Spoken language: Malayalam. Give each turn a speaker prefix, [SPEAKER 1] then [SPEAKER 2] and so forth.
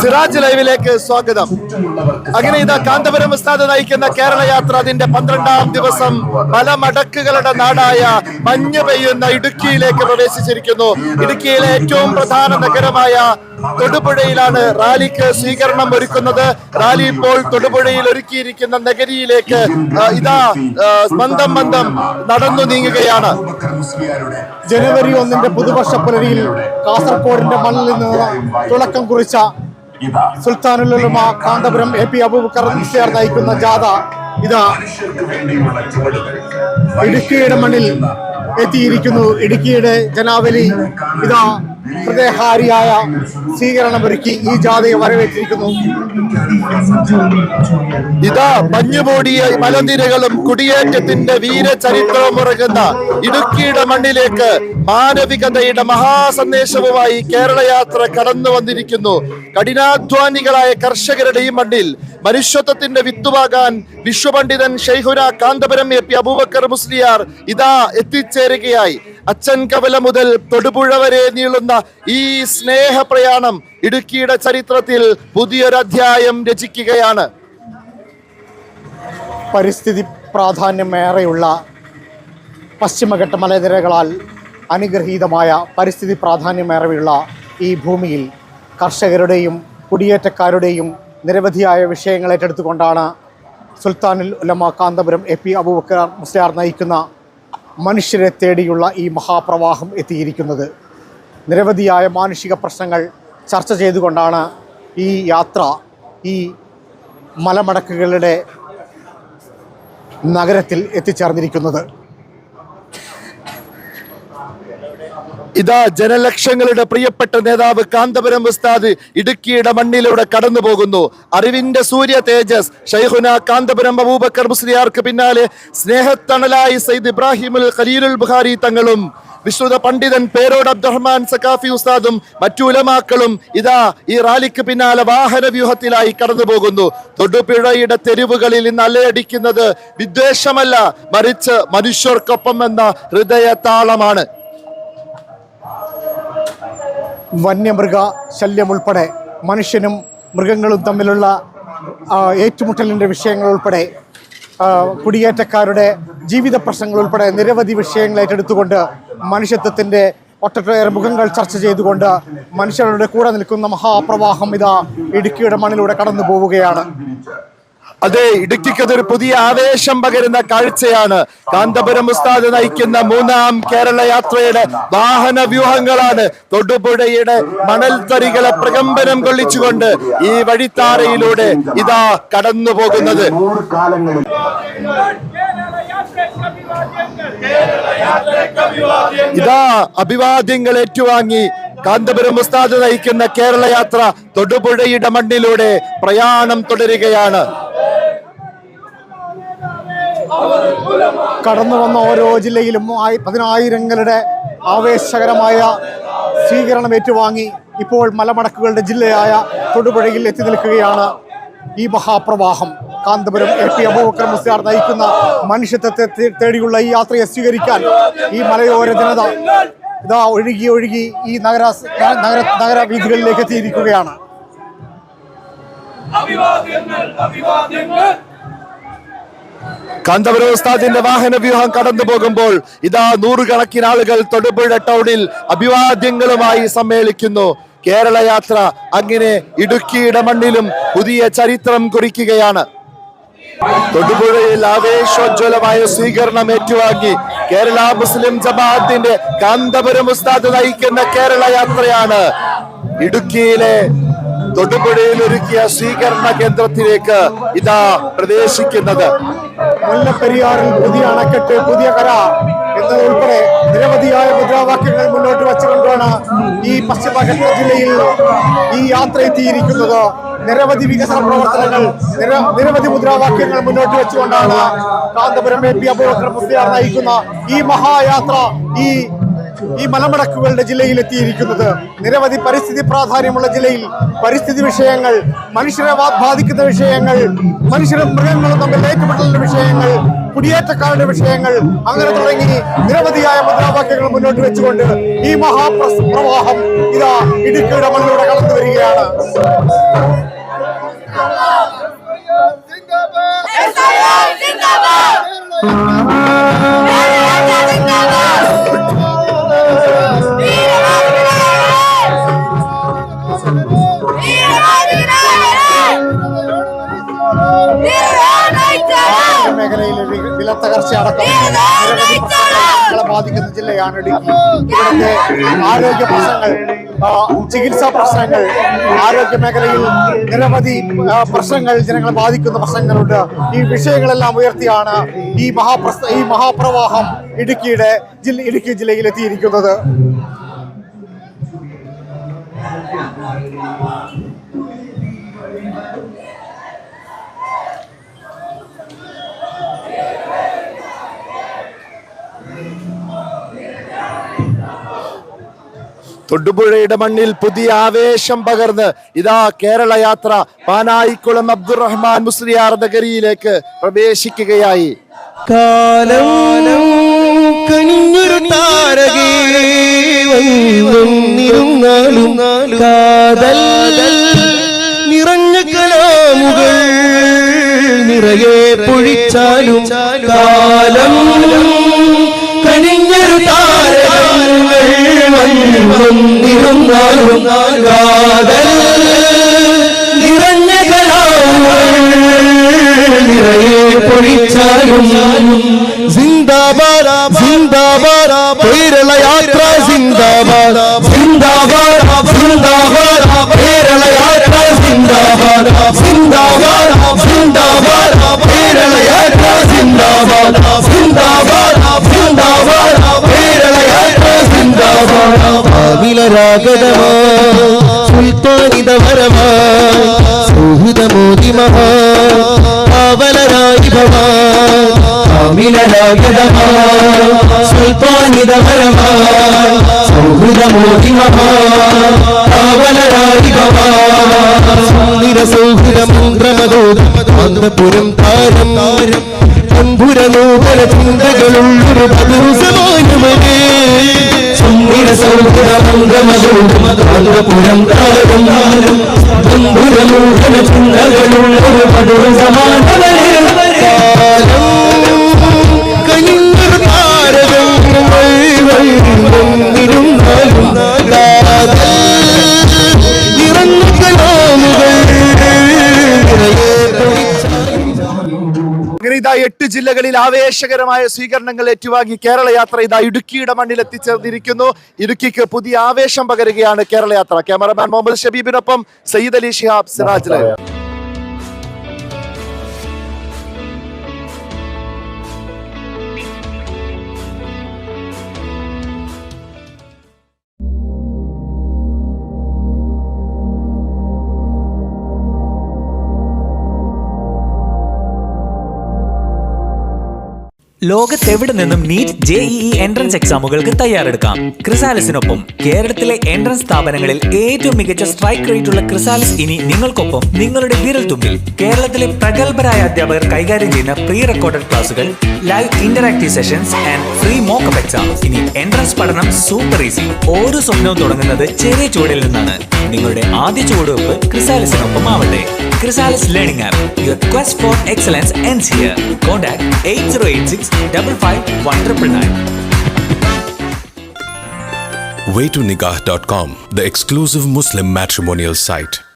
[SPEAKER 1] സിറാജ് ലൈവിലേക്ക് സ്വാഗതം. അങ്ങനെ ഇതാ കാന്തപുരം ഉസ്താദ് നയിക്കുന്ന കേരള യാത്ര അതിന്റെ പന്ത്രണ്ടാം ദിവസം പല മടക്കുകളുടെ നാടായ മഞ്ഞ് പെയ്യുന്ന ഇടുക്കിയിലേക്ക് പ്രവേശിച്ചിരിക്കുന്നു. ഇടുക്കിയിലെ ഏറ്റവും പ്രധാന നഗരമായ തൊടുപുഴയിലാണ് റാലിക്ക് സ്വീകരണം ഒരുക്കുന്നത്. റാലി ഇപ്പോൾ തൊടുപുഴയിൽ ഒരുക്കിയിരിക്കുന്ന നഗരിയിലേക്ക് ഇതാ മന്ദം മന്ദം നടന്നു നീങ്ങുകയാണ്.
[SPEAKER 2] ജനുവരി ഒന്നിന്റെ പുതുവർഷ പുലരിയിൽ കാസർഗോഡിന്റെ മണ്ണിൽ നിന്ന് തുടക്കം കുറിച്ച സുൽത്താനുലുമ കാന്തപുരം എ പി അബൂബക്കർ മുസ്ലിയാർ നയിക്കുന്ന ജാഥ ഇതാ. ഇടുക്കിയുടെ മണ്ണിൽ എത്തിയിരിക്കുന്നു. ഇടുക്കിയുടെ ജനാവലി ഇതാ. ഹൃദയഹാരിയായ സ്വീകരണമൊരുക്കി ഈ ജാഥയെ വരവേറ്റിരിക്കുന്നു.
[SPEAKER 1] ഇതാ മഞ്ഞുമൂടിയ മലനിരകളും കുടിയേറ്റത്തിന്റെ വീരചരിത്രവും ഉറങ്ങുന്ന ഇടുക്കിയുടെ മണ്ണിലേക്ക് മാനവികതയുടെ മഹാസന്ദേശവുമായി കേരളയാത്ര കടന്നു വന്നിരിക്കുന്നു. കഠിനാധ്വാനികളായ കർഷകരുടെ ഈ മണ്ണിൽ മനുഷ്യത്വത്തിന്റെ വിത്തുവാകാൻ വിശ്വപണ്ഡിതൻ ഷെയ്ഹുന കാന്തപുരം എ പി അബൂബക്കർ മുസ്ലിയാർ ഇതാ എത്തിച്ചേരുകയായി. അച്ഛൻ കവല മുതൽ തൊടുപുഴ വരെ നീളുന്ന ഈ സ്നേഹ പ്രയാണം ഇടുക്കിയുടെ ചരിത്രത്തിൽ പുതിയൊരധ്യായം രചിക്കുകയാണ്.
[SPEAKER 2] പരിസ്ഥിതി പ്രാധാന്യമേറെയുള്ള പശ്ചിമഘട്ട മലനിരകളാൽ അനുഗ്രഹീതമായ പരിസ്ഥിതി പ്രാധാന്യമേറെയുള്ള ഈ ഭൂമിയിൽ കർഷകരുടെയും കുടിയേറ്റക്കാരുടെയും നിരവധിയായ വിഷയങ്ങൾ ഏറ്റെടുത്തുകൊണ്ടാണ് സുൽത്താനുൽ ഉലമ കാന്തപുരം എ പി അബൂബക്കർ മുസ്ലിയാർ നയിക്കുന്ന മനുഷ്യരെ തേടിയുള്ള ഈ മഹാപ്രവാഹം എത്തിയിരിക്കുന്നത്. നിരവധിയായ മാനുഷിക പ്രശ്നങ്ങൾ ചർച്ച ചെയ്തുകൊണ്ടാണ് ഈ യാത്ര ഈ മലമടക്കുകളുടെ നഗരത്തിൽ എത്തിച്ചേർന്നിരിക്കുന്നത്.
[SPEAKER 1] ഇതാ ജനലക്ഷങ്ങളുടെ പ്രിയപ്പെട്ട നേതാവ് കാന്തപുരം ഉസ്താദ് ഇടുക്കിയുടെ മണ്ണിലൂടെ കടന്നു പോകുന്നു. അറിവിന്റെ സൂര്യ തേജസ് ഷൈഹുന കാന്തപുരം അബൂബക്കർ മുസ്ലിയാർക്ക് പിന്നാലെ സ്നേഹത്തണലായി സയ്യിദ് ഇബ്രാഹിമുൽ ഖലീലുൽ ബുഖാരി തങ്ങളും വിശ്രുത പണ്ഡിതൻ പേരോട് അബ്ദുറഹ്മാൻ സക്കാഫി ഉസ്താദും മറ്റു ഉലമാക്കളും ഇതാ ഈ റാലിക്ക് പിന്നാലെ വാഹന വ്യൂഹത്തിലായി കടന്നു പോകുന്നു. തൊടുപുഴയുടെ തെരുവുകളിൽ ഇന്ന് അലയടിക്കുന്നത് വിദ്വേഷമല്ല മറിച്ച് മനുഷ്യർക്കൊപ്പം എന്ന ഹൃദയ താളമാണ്
[SPEAKER 2] വന്യമൃഗ ശല്യം ഉൾപ്പെടെ മനുഷ്യനും മൃഗങ്ങളും തമ്മിലുള്ള ഏറ്റുമുട്ടലിന്റെ വിഷയങ്ങൾ ഉൾപ്പെടെ കുടിയേറ്റക്കാരുടെ ജീവിത പ്രശ്നങ്ങൾ ഉൾപ്പെടെ നിരവധി വിഷയങ്ങൾ ഏറ്റെടുത്തുകൊണ്ട് മനുഷ്യത്വത്തിന്റെ ഒട്ടേറെ മുഖങ്ങൾ ചർച്ച ചെയ്തുകൊണ്ട് മനുഷ്യരുടെ കൂടെ നിൽക്കുന്ന മഹാപ്രവാഹം ഇതാ ഇടുക്കിയുടെ മണ്ണിലൂടെ കടന്നു പോവുകയാണ്
[SPEAKER 1] അതെ ഇടുക്കിക്ക് അതൊരു പുതിയ ആവേശം പകരുന്ന കാഴ്ചയാണ്. കാന്തപുരം ഉസ്താദ് നയിക്കുന്ന മൂന്നാം കേരള യാത്രയുടെ വാഹന വ്യൂഹങ്ങളാണ്. തൊടുപുഴയുടെ മണൽത്തരികളെ പ്രകമ്പനം കൊള്ളിച്ചുകൊണ്ട് ഈ വഴിത്താരയിലൂടെ ഇതാ കടന്നു പോകുന്നത് ഇതാ അഭിവാദ്യങ്ങൾ ഏറ്റുവാങ്ങി കാന്തപുരം ഉസ്താദ് നയിക്കുന്ന കേരള യാത്ര തൊടുപുഴയുടെ മണ്ണിലൂടെ പ്രയാണം തുടരുകയാണ്.
[SPEAKER 2] കടന്നു വന്ന ഓരോ ജില്ലയിലും പതിനായിരങ്ങളുടെ ആവേശകരമായ സ്വീകരണം ഏറ്റുവാങ്ങി ഇപ്പോൾ മലമടക്കുകളുടെ ജില്ലയായ തൊടുപുഴയിൽ എത്തി നിൽക്കുകയാണ് ഈ മഹാപ്രവാഹം. കാന്തപുരം എ പി അബൂബക്കർ മുസ്ലിയാർ നയിക്കുന്ന മനുഷ്യത്വത്തെ തേടിയുള്ള ഈ യാത്രയെ സ്വീകരിക്കാൻ ഈ മലയോര ജനത ഇതാ ഒഴുകി ഒഴുകി ഈ നഗര നഗര നഗര വീഥികളിലേക്ക് എത്തിയിരിക്കുകയാണ്.
[SPEAKER 3] അഭിവാദ്യങ്ങൾ അഭിവാദ്യങ്ങൾ.
[SPEAKER 1] കാന്തപുരം ഉസ്താദിന്റെ വാഹന വ്യൂഹം കടന്നു പോകുമ്പോൾ ഇതാ നൂറുകണക്കിന് ആളുകൾ തൊടുപുഴ ടൗണിൽ അഭിവാദ്യങ്ങളുമായി സമ്മേളിക്കുന്നു. കേരള യാത്ര അങ്ങനെ ഇടുക്കിയുടെ മണ്ണിലും പുതിയ ചരിത്രം കുറിക്കുകയാണ്. തൊടുപുഴയിൽ ആവേശോജ്വലമായ സ്വീകരണം ഏറ്റുവാങ്ങി കേരള മുസ്ലിം ജമാഅത്തിന്റെ കാന്തപുരം ഉസ്താദ് നയിക്കുന്ന കേരള യാത്രയാണ് ഇടുക്കിയിലെ തൊടുപുഴയിൽ ഒരുക്കിയ സ്വീകരണ കേന്ദ്രത്തിലേക്ക് ഇതാ പ്രവേശിക്കുന്നത്.
[SPEAKER 2] മുല്ലപ്പെരിയാറിൽ പുതിയ അണക്കെട്ട് പുതിയ കര എന്നതുൾപ്പെടെ നിരവധിയായ മുദ്രാവാക്യങ്ങൾ മുന്നോട്ട് വച്ചുകൊണ്ടാണ് ഈ പശ്ചിമഘട്ട ജില്ലയിൽ ഈ യാത്ര എത്തിയിരിക്കുന്നത്. നിരവധി വികസന പ്രവർത്തനങ്ങൾ നിരവധി മുദ്രാവാക്യങ്ങൾ മുന്നോട്ട് വെച്ചുകൊണ്ടാണ് കാന്തപുരം എ പി അബൂബക്കർ മുസ്ലിയാർ നയിക്കുന്ന ഈ മഹായാത്ര ഈ ഈ മലമടക്കുകളുടെ ജില്ലയിൽ എത്തിയിരിക്കുന്നത്. നിരവധി പരിസ്ഥിതി പ്രാധാന്യമുള്ള ജില്ലയിൽ പരിസ്ഥിതി വിഷയങ്ങൾ മനുഷ്യരെ ബാധിക്കുന്ന വിഷയങ്ങൾ മനുഷ്യരും മൃഗങ്ങളും തമ്മിൽ ഏറ്റുമുട്ടലിന്റെ വിഷയങ്ങൾ കുടിയേറ്റക്കാരുടെ വിഷയങ്ങൾ അങ്ങനെ തുടങ്ങി നിരവധിയായ മുദ്രാവാക്യങ്ങൾ മുന്നോട്ട് വെച്ചുകൊണ്ട് ഈ മഹാപ്രവാഹം ഇതാ ഇടുക്കിയുടെ മണ്ണിലൂടെ കടന്നു വരികയാണ് തകർച്ച അടക്കം നിരവധി ബാധിക്കുന്ന ജില്ലയാണ് ഇടുക്കി. ഇവിടുത്തെ ആരോഗ്യ പ്രശ്നങ്ങൾ ചികിത്സാ പ്രശ്നങ്ങൾ ആരോഗ്യ മേഖലയിൽ നിരവധി പ്രശ്നങ്ങൾ ജനങ്ങളെ ബാധിക്കുന്ന പ്രശ്നങ്ങളുണ്ട്. ഈ വിഷയങ്ങളെല്ലാം ഉയർത്തിയാണ് ഈ മഹാപ്രശ്ന ഈ മഹാപ്രവാഹം ഇടുക്കിയുടെ ഇടുക്കി ജില്ലയിൽ എത്തിയിരിക്കുന്നത്.
[SPEAKER 1] തൊടുപുഴയുടെ മണ്ണിൽ പുതിയ ആവേശം പകർന്ന് ഇതാ കേരള യാത്ര പാനായിക്കുളം അബ്ദുറഹ്മാൻ മുസ്ലിയാർ നഗരിയിലേക്ക് പ്രവേശിക്കുകയായി.
[SPEAKER 4] കാലം കനിഞ്ഞൊരു നിറഞ്ഞ കലാമുകൾ നിറയെ പൊഴിച്ചാലും കാലം വന്നിരുന്നാലും കാതൽ നിറഞ്ഞ കലാമുകൾ നിറയെ പൊഴിച്ചാലും സിന്ദാബാദ് സിന്ദാബാദ് കേരള യാത്ര സിന്ദാബാദ് സിന്ദാബാദ് സിന്ദാബാദ് കേരള യാത്ര സിന്ദാബാദ് അവിലരാഗതമാ സുൽത്താനിതവരമാ സൗഹൃദമോദി മഹാ പാവലരായി ഭവാ അമിലരാഗതമാ സുൽത്താനിതവരമാ സൗഹൃദമോദി മഹാ പാവലരായി ഭവാ സുന്ദര സൗഹൃദമന്ത്രമതോദാന്തപുരം താരം
[SPEAKER 1] എട്ട് ജില്ലകളിൽ ആവേശകരമായ സ്വീകരണങ്ങൾ ഏറ്റുവാങ്ങി കേരള യാത്ര ഇതാ ഇടുക്കിയുടെ മണ്ണിൽ എത്തിച്ചേർന്നിരിക്കുന്നു. ഇടുക്കിക്ക് പുതിയ ആവേശം പകരുകയാണ് കേരള യാത്ര. ക്യാമറമാൻ മുഹമ്മദ് ഷബീബിനൊപ്പം സയ്യിദ് അലി ഷിഹാബ് സിറാജ്
[SPEAKER 5] ലോകത്തെവിടെ നിന്നും നീറ്റ് ജെ ഇ എൻട്രൻസ് എക്സാമുകൾക്ക് തയ്യാറെടുക്കാം. ക്രിസാലിസിനൊപ്പം കേരളത്തിലെ എൻട്രൻസ് സ്ഥാപനങ്ങളിൽ ഏറ്റവും മികച്ച സ്ട്രൈക്ക് റേറ്റ് ഉള്ള ക്രിസാലിസ് ഇനി നിങ്ങൾക്കൊപ്പം നിങ്ങളുടെ വിരൽ തുമ്പിൽ കേരളത്തിലെ പ്രഗത്ഭരായ അധ്യാപകർ കൈകാര്യം ചെയ്യുന്ന പ്രീ റെക്കോർഡഡ് ക്ലാസുകൾ live interactive sessions and free mockup exam ഇനി എൻട്രൻസ് പഠനം സൂപ്പർ ഈസി ഓരോ സ്വപ്നവും തുടങ്ങുന്നത് ചെറിയ ചുവടിൽ നിന്നാണ്. നിങ്ങളുടെ ആദ്യ ചുവടുവെപ്പ് ക്രിസാലിസിനൊപ്പം ആവട്ടെ here contact eight zero eight six double five one triple nine
[SPEAKER 6] waytonikah.com, the exclusive Muslim matrimonial site.